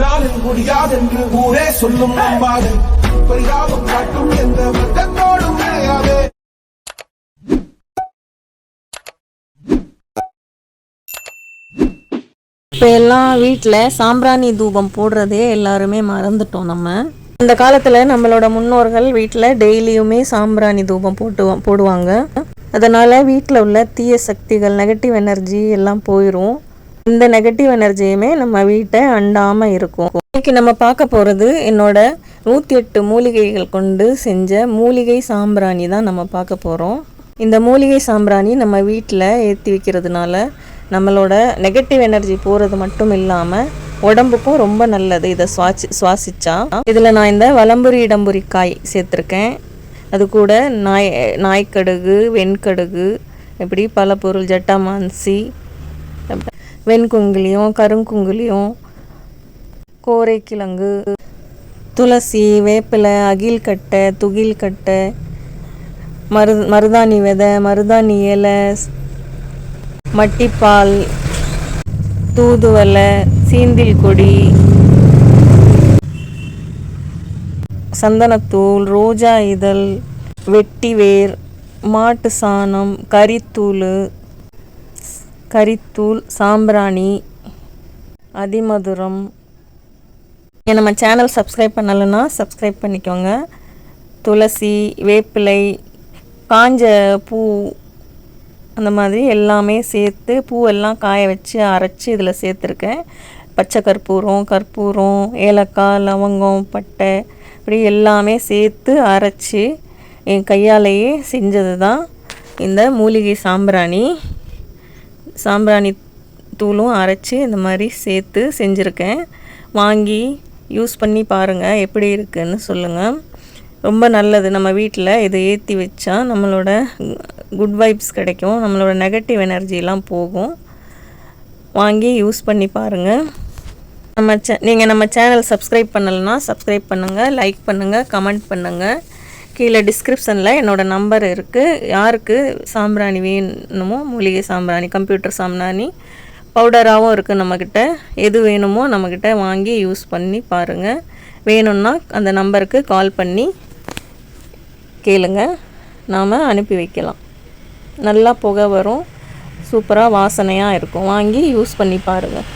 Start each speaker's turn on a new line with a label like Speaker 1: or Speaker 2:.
Speaker 1: உன்னால் முடியாதென்று ஊரே சொல்லும் நம்பாது பரிதாபம் காட்டும் எந்த வர்க்கத்தோடும் விளையாதே
Speaker 2: இப்போ எல்லாம் வீட்டில் சாம்பிராணி தூபம் போடுறதே எல்லாருமே மறந்துட்டோம் நம்ம. அந்த காலத்தில் நம்மளோட முன்னோர்கள் வீட்டில் டெய்லியுமே சாம்பிராணி தூபம் போட்டு போடுவாங்க. அதனால் வீட்டில் உள்ள தீய சக்திகள் நெகட்டிவ் எனர்ஜி எல்லாம் போயிடும் இந்த நெகட்டிவ் எனர்ஜியுமே நம்ம வீட்டை அண்டாமல் இருக்கும். இன்னைக்கு நம்ம பார்க்க போகிறது என்னோட நூற்றி எட்டு மூலிகைகள் கொண்டு செஞ்ச மூலிகை சாம்பிராணி தான் நம்ம பார்க்க போகிறோம் இந்த மூலிகை சாம்பிராணி நம்ம வீட்டில் ஏற்றி வைக்கிறதுனால நம்மளோட நெகட்டிவ் எனர்ஜி போகிறது மட்டும் இல்லாமல் உடம்புக்கும் ரொம்ப நல்லது. இதை சுவாசி சுவாசிச்சா. இதில் நான் இந்த வலம்புரி இடம்புரி காய் சேர்த்துருக்கேன். அது கூட நாய் நாய்க்கடுகு வெண்கடுகு இப்படி பல பொருள் ஜட்டாமான்சி வெண்குங்குலியும் கருங்குங்குலியும் கோரைக்கிழங்கு துளசி வேப்பிலை அகில் கட்டை துகில் கட்டை மரு மருதாணி விதை மருதாணி இலை மட்டிப்பால் தூதுவளை சீந்தில் கொடி சந்தனத்தூள் ரோஜா இதழ் வெட்டிவேர் மாட்டு சாணம் கறித்தூள் கரித்தூள் சாம்பிராணி அதிமதுரம். நீங்கள் நம்ம சேனல் சப்ஸ்கிரைப் பண்ணலைன்னா சப்ஸ்கிரைப் பண்ணிக்கோங்க. துளசி வேப்பிலை காஞ்ச பூ அந்த மாதிரி எல்லாமே சேர்த்து பூவெல்லாம் காய வச்சு அரைச்சி இதில் சேர்த்துருக்கேன். பச்சை கற்பூரம் கற்பூரம் ஏலக்காய் லவங்கம் பட்டை இப்படி எல்லாமே சேர்த்து அரைச்சி என் கையாலேயே செஞ்சது தான் இந்த மூலிகை சாம்பிராணி. சாம்பிராணி தூளும் அரைச்சி இந்த மாதிரி சேர்த்து செஞ்சுருக்கேன். வாங்கி யூஸ் பண்ணி பாருங்கள் எப்படி இருக்குதுன்னு சொல்லுங்கள் ரொம்ப நல்லது. நம்ம வீட்டில் இதை ஏற்றி வச்சா நம்மளோட குட் வைப்ஸ் கிடைக்கும். நம்மளோட நெகட்டிவ் எனர்ஜிலாம் போகும். வாங்கி யூஸ் பண்ணி பாருங்கள் நம்ம சே நீங்கள் நம்ம சேனல் சப்ஸ்கிரைப் பண்ணலைன்னா சப்ஸ்கிரைப் பண்ணுங்கள் லைக் பண்ணுங்கள் கமெண்ட் பண்ணுங்கள் கீழே டிஸ்கிரிப்ஷனில் என்னோடய நம்பர் இருக்குது யாருக்கு சாம்பிராணி வேணுமோ மூலிகை சாம்பிராணி கம்ப்யூட்டர் சாம்பிராணி பவுடராகவும் இருக்குது நம்மக்கிட்ட எது வேணுமோ நம்மக்கிட்ட வாங்கி யூஸ் பண்ணி பாருங்கள் வேணும்னா அந்த நம்பருக்கு கால் பண்ணி கேளுங்க. நாம் அனுப்பி வைக்கலாம். நல்லா புகை வரும். சூப்பராக வாசனையாக இருக்கும். வாங்கி யூஸ் பண்ணி பாருங்கள்